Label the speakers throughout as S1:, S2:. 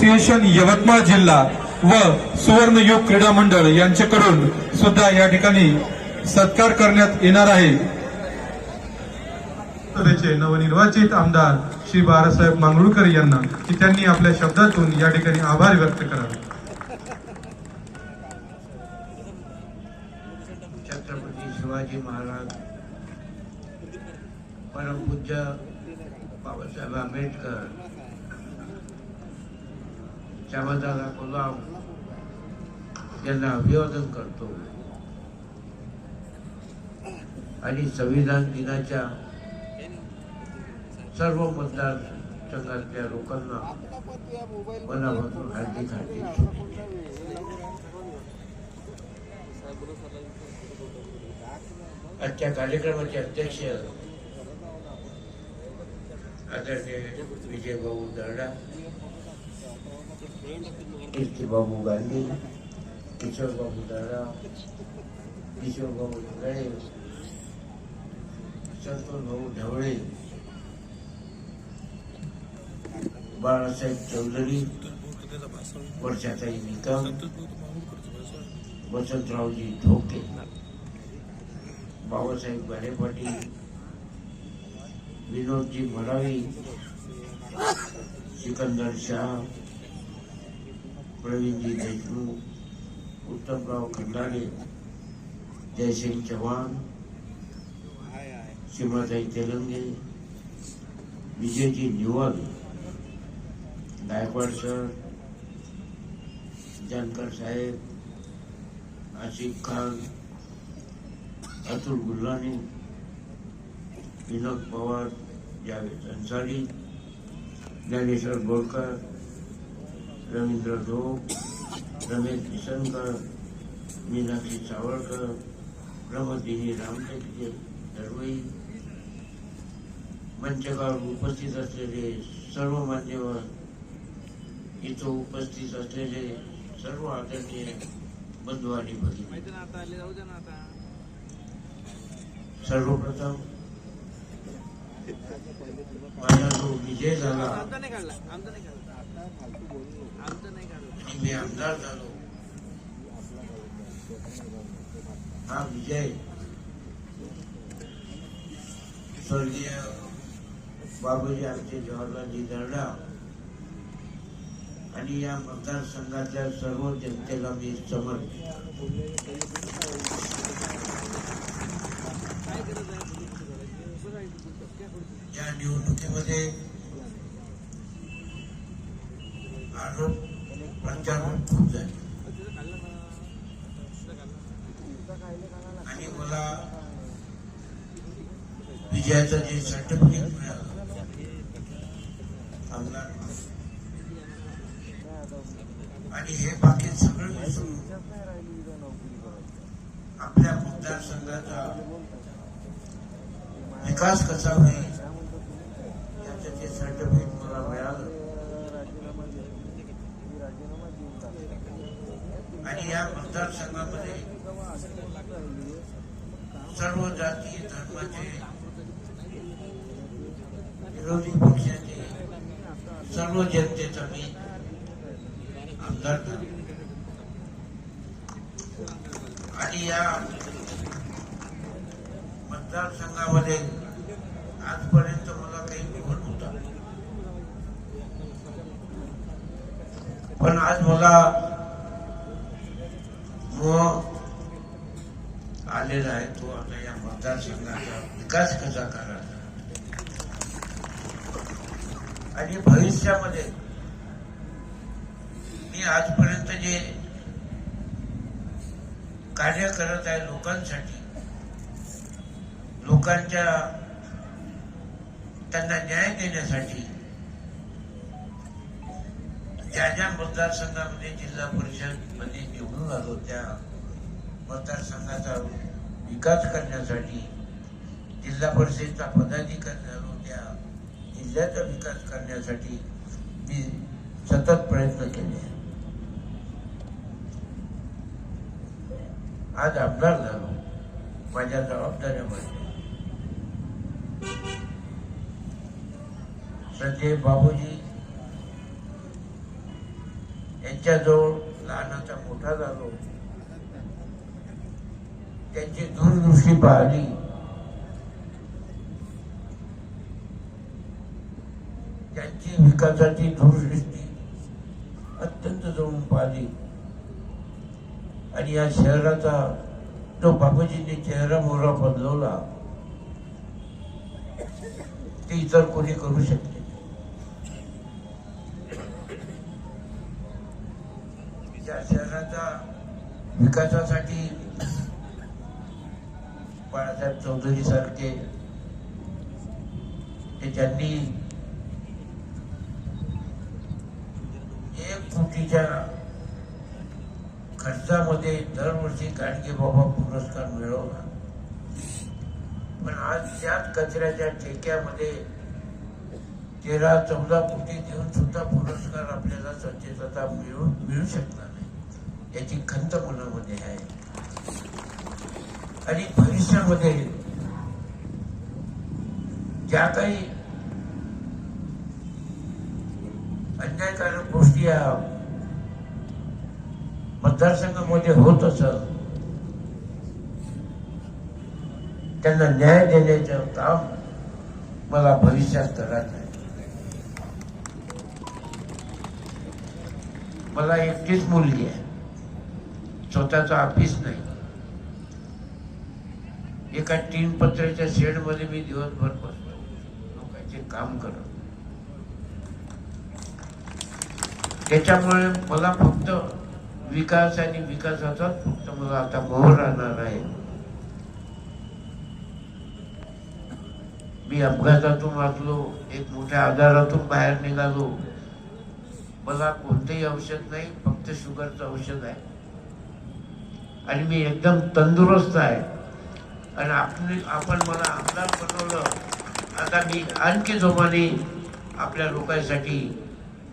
S1: Association Yavatmal जिल्हा व सुवर्ण योग क्रीडा मंडळ यांच्याकडून सुद्धा या ठिकाणी सत्कार करण्यात येणार आहे. सभेचे नवनिर्वाचित आमदार श्री बाळासाहेब मांगरुळकर यांना की त्यांनी आपल्या शब्दातून या ठिकाणी आभार व्यक्त करावे.
S2: छत्रपती शिवाजी महाराज परमपूज्य बाबासाहेब आंबेडकर श्यामदादा कोलाम यांना अभिवादन करतो. आणि संविधान दिनाच्या सर्व मतदार संघातल्या लोकांना मनापासून हार्दिक हार्दिक आजच्या कार्यक्रमाचे अध्यक्ष आदरणीय विजयभाऊ दर्डा कीर्तीबाबू गांधी किशोरबाबू दर्डा किशोरबाबू इंगळे संतोष भाऊ ढवळे बाळासाहेब चौधरी वर्षाताई निकम वसंतरावजी ढोके बाबासाहेब गाडे पाटील विनोदजी मरावी सिकंदर शाह પ્રવીણજી દેશમુખ ઉત્તમરાવ ખંડાલે જયસિંહ ચૌહાણ સીમાભાઈ તેલંગે, વિજયજી ન્યુવાલ ગાયકવાડ સર, જાનકર સાહેબ આસિફ ખાન, અતુલ ગુલ્લાની વિનોદ પવાર, જાવેદ અંસારી, જ્ઞાનેશ્વર બોરકર रवींद्र ढोक रमेश किसनकर मीनाक्षी सावळकर प्रमोदिनी रामटेके दरवई मंचकावर उपस्थित असलेले सर्व मान्यवर इथं उपस्थित असलेले सर्व आदरणीय बंधू आणि भगिनी. सर्वप्रथम माझा जो विजय झाला मी आमदार झालो. हा विजय. स्वर्गीय बाबूजी आमचे जवाहरलालजी दर्डा. आणि या मतदारसंघातल्या सर्व जनतेला मी समर्पित
S3: या निवडणुकीमध्ये आहे पोलिसची करायची? बघा इथे बोलतात. काय बोलतात?
S2: या निवडणुकीमध्ये आरोप प्रत्यारोप खूप झाले. आणि मला विजयाचं जे सर्टिफिकेट मिळालं आमदार आणि हे बाकी सगळं आपल्या मतदारसंघाचा विकास कसा होईल याचं ते सर्टिफिकेट मला मिळालं आणि या मतदारसंघामध्ये सर्व जाती धर्माचे विरोधी पक्षाचे सर्व जनतेचा मी आमदार आणि या मतदारसंघामध्ये आजपर्यंत मला काही निवड होता. पण आज मला आलेला आहे तो आता या मतदारसंघाचा विकास कसा करायचा? आणि भविष्यामध्ये मी आजपर्यंत जे कार्य करत आहे लोकांसाठी लोकांच्या त्यांना न्याय देण्यासाठी ज्या ज्या मतदारसंघामध्ये जिल्हा परिषदमध्ये निवडून आलो त्या मतदारसंघाचा विकास करण्यासाठी जिल्हा परिषदेचा पदाधिकारी झालो त्या जिल्ह्याचा विकास करण्यासाठी मी सतत प्रयत्न केले आज आमदार झालो माझ्या जबाबदाऱ्यामध्ये संजय बाबूजी यांच्याजवळ लहानाचा मोठा झालो त्यांची दूरदृष्टी पाहिली. त्यांची विकासाची दूरदृष्टी अत्यंत जवळून पाहिली. आणि या शहराचा जो बापूजींनी चेहरा मोहरा बदलवला. ते इतर कोणी करू शकते त्या शहराचा विकासासाठी बाळासाहेब चौधरी सारखे ते ज्यांनी एक कोटीच्या खर्चामध्ये दरवर्षी गाडगे बाबा पुरस्कार मिळवला. पण आज त्याच कचऱ्याच्या ठेक्यामध्ये तेरा चौदा कोटी देऊन सुद्धा पुरस्कार आपल्याला स्वच्छता मिळू मिळू शकतात याची खंत मनामध्ये आहे. आणि भविष्यामध्ये ज्या काही अन्यायकारक गोष्टी या मतदारसंघामध्ये होत असत त्यांना न्याय देण्याचं काम मला भविष्यात करायचं आहे. मला एकटीच मुलगी आहे. स्वतःचा ऑफिस नाही. एका तीन पत्र्याच्या शेडमध्ये मी दिवसभर बसतो. लोकांचे काम करत. त्याच्यामुळे मला फक्त विकास आणि विकासाचाच फक्त मला आता मोह राहणार आहे. मी अपघातातून वाचलो एक मोठ्या आजारातून बाहेर निघालो. मला कोणतंही औषध नाही फक्त शुगरचं औषध आहे. आणि मी एकदम तंदुरुस्त आहे आणि आपण आपण मला आमदार बनवलं आता मी आणखी जोमाने आपल्या लोकांसाठी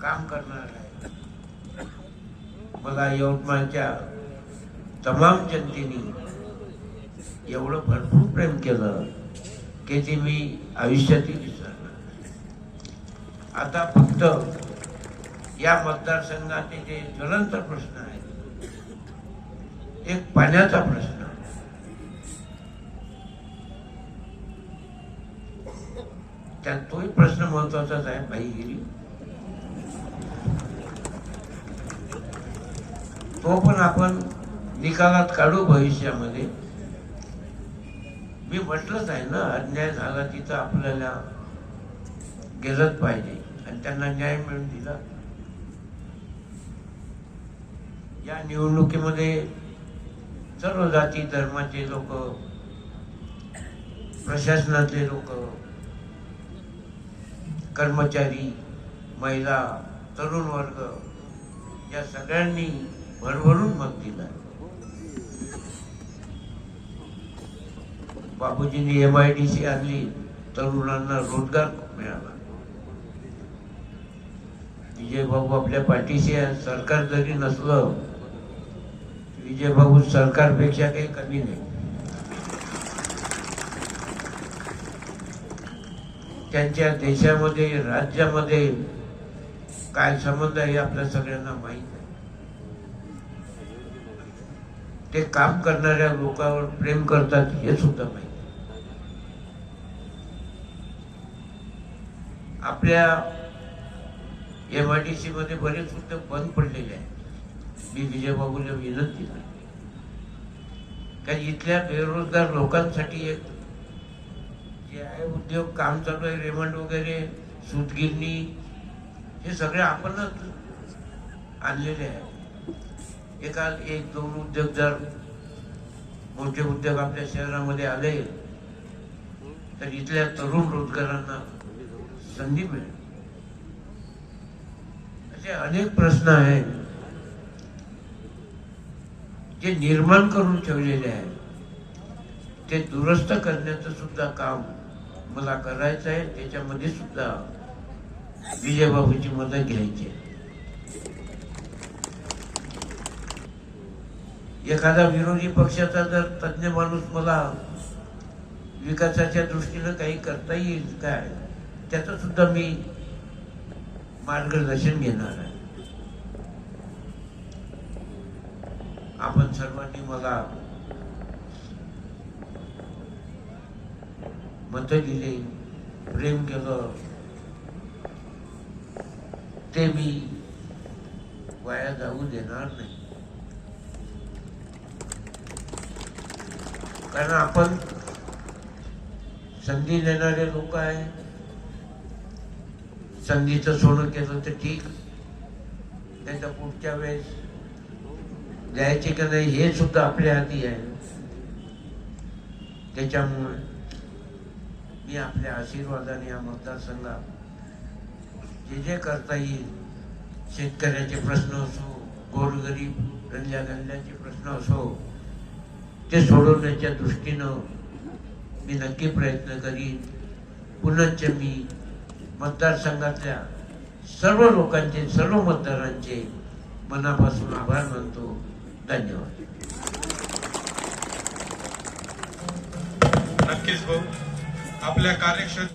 S2: काम करणार आहे मला यवतमाळच्या तमाम जनतेने एवढं भरपूर प्रेम केलं की ते मी आयुष्यातही विसरणार नाही. आता फक्त या मतदारसंघाचे जे ज्वलंत प्रश्न आहेत एक पाण्याचा प्रश्न. त्यात तोही प्रश्न महत्वाचाच आहे पाहिगिरी तो पण आपण निकालात काढू भविष्यामध्ये. मी म्हटलंच आहे ना अन्याय झाला तिथं आपल्याला गेलंच पाहिजे. आणि त्यांना न्याय मिळून दिला. या निवडणुकीमध्ये सर्व जाती धर्माचे लोक प्रशासनातले लोक कर्मचारी महिला तरुण वर्ग या सगळ्यांनी भरभरून मत दिला बाबूजींनी एम आय डी सी आणली तरुणांना रोजगार मिळाला. विजय भाऊ आपल्या पाठीशी सरकार जरी नसलं विजय भाऊ सरकारपेक्षा काही कमी नाही. त्यांच्या देशामध्ये राज्यामध्ये काय संबंध आहे हे आपल्या सगळ्यांना माहीत आहे ते काम करणाऱ्या लोकांवर प्रेम करतात हे सुद्धा माहीत आहे. आपल्या एम आय डी सी मध्ये बरेच उद्योग बंद पडलेले आहेत. मी विजयबाबूला विनंती करते. कारण इथल्या बेरोजगार लोकांसाठी एक जे आहे उद्योग काम चालू आहे रेमंड वगैरे सूतगिरणी हे सगळे आपणच आणलेले आहे. एका एक दोन उद्योग जर मोठे उद्योग आपल्या शहरामध्ये आले तर इथल्या तरुण रोजगारांना संधी मिळेल. असे अनेक प्रश्न आहेत. जे निर्माण करून ठेवलेले आहे ते दुरुस्त करण्याचं सुद्धा काम मला करायचं आहे त्याच्यामध्ये सुद्धा विजयबाबूची मदत घ्यायची आहे. एखादा विरोधी पक्षाचा जर तज्ञ माणूस मला विकासाच्या दृष्टीनं काही करता येईल काय त्याचं सुद्धा मी मार्गदर्शन घेणार आहे आपण सर्वांनी मला मत दिले प्रेम केलं ते मी वाया जाऊ देणार नाही. कारण आपण संधी देणारे लोक आहे. संधीचं सोनं केलं तर ठीक. नाही तर पुढच्या वेळेस द्यायचे का नाही हे सुद्धा आपल्या हाती आहे. त्याच्यामुळे मी आपल्या आशीर्वादाने या मतदारसंघात जे जे करता येईल शेतकऱ्याचे प्रश्न असो गोरगरीब रंजा गंजाचे प्रश्न असो ते सोडवण्याच्या दृष्टीनं मी नक्की प्रयत्न करीन. पुनश्च मी मतदारसंघातल्या सर्व लोकांचे सर्व मतदारांचे मनापासून आभार मानतो. धन्यवाद.
S1: नक्कीच भाऊ. आपल्या कार्यक्षेत्र